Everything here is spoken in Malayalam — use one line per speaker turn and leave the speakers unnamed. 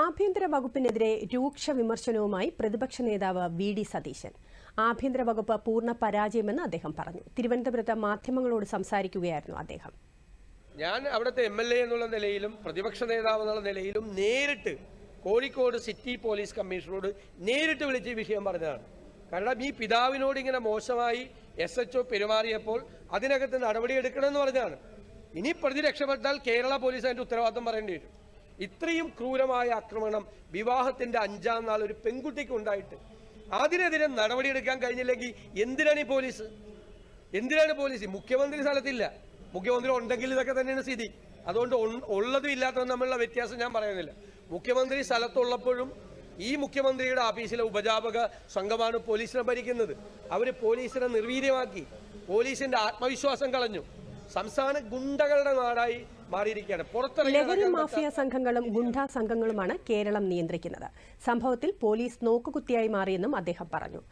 ആഭ്യന്തര വകുപ്പിനെതിരെ രൂക്ഷ വിമർശനവുമായി പ്രതിപക്ഷ നേതാവ് വി ഡി സതീശൻ ആഭ്യന്തര വകുപ്പ് പൂർണ്ണ പരാജയമെന്ന് അദ്ദേഹം പറഞ്ഞു തിരുവനന്തപുരത്ത് മാധ്യമങ്ങളോട് സംസാരിക്കുകയായിരുന്നു അദ്ദേഹം
ഞാൻ അവിടുത്തെ എം എൽ എ എന്നുള്ള നിലയിലും പ്രതിപക്ഷ നേതാവ് എന്നുള്ള നിലയിലും നേരിട്ട് കോഴിക്കോട് സിറ്റി പോലീസ് കമ്മീഷണറോട് നേരിട്ട് വിളിച്ച് വിഷയം പറഞ്ഞതാണ് കാരണം ഈ പിതാവിനോട് ഇങ്ങനെ മോശമായി എസ് എച്ച് ഒ പെരുമാറിയപ്പോൾ അതിനകത്ത് നടപടിയെടുക്കണമെന്ന് പറഞ്ഞതാണ് ഇനി പ്രതി രക്ഷപ്പെട്ടാൽ കേരള പോലീസ് അതിൻ്റെ ഉത്തരവാദിത്തം പറയേണ്ടി വരും ഇത്രയും ക്രൂരമായ ആക്രമണം വിവാഹത്തിന്റെ അഞ്ചാം നാൾ ഒരു പെൺകുട്ടിക്ക് ഉണ്ടായിട്ട് അതിനെതിരെ നടപടിയെടുക്കാൻ കഴിഞ്ഞില്ലെങ്കിൽ എന്തിനാണ് ഈ പോലീസ് എന്തിനാണ് പോലീസ് മുഖ്യമന്ത്രി സ്ഥലത്തില്ല മുഖ്യമന്ത്രി ഉണ്ടെങ്കിൽ ഇതൊക്കെ തന്നെയാണ് സ്ഥിതി അതുകൊണ്ട് ഉള്ളതും ഇല്ലാത്തതും തമ്മിലുള്ള വ്യത്യാസം ഞാൻ പറയുന്നില്ല മുഖ്യമന്ത്രി സ്ഥലത്തുള്ളപ്പോഴും ഈ മുഖ്യമന്ത്രിയുടെ ഓഫീസിലെ ഉപജാപക സംഘമാണ് പോലീസിനെ ഭരിക്കുന്നത് അവർ പോലീസിനെ നിർവീര്യമാക്കി പോലീസിന്റെ ആത്മവിശ്വാസം കളഞ്ഞു സംസ്ഥാന ഗുണ്ടകളുടെ നാടായി
ലഹരി മാഫിയ സംഘങ്ങളും ഗുണ്ടാ സംഘങ്ങളുമാണ് കേരളം നിയന്ത്രിക്കുന്നത് സംഭവത്തിൽ പോലീസ് നോക്കുകുത്തിയായി മാറിയെന്നും അദ്ദേഹം പറഞ്ഞു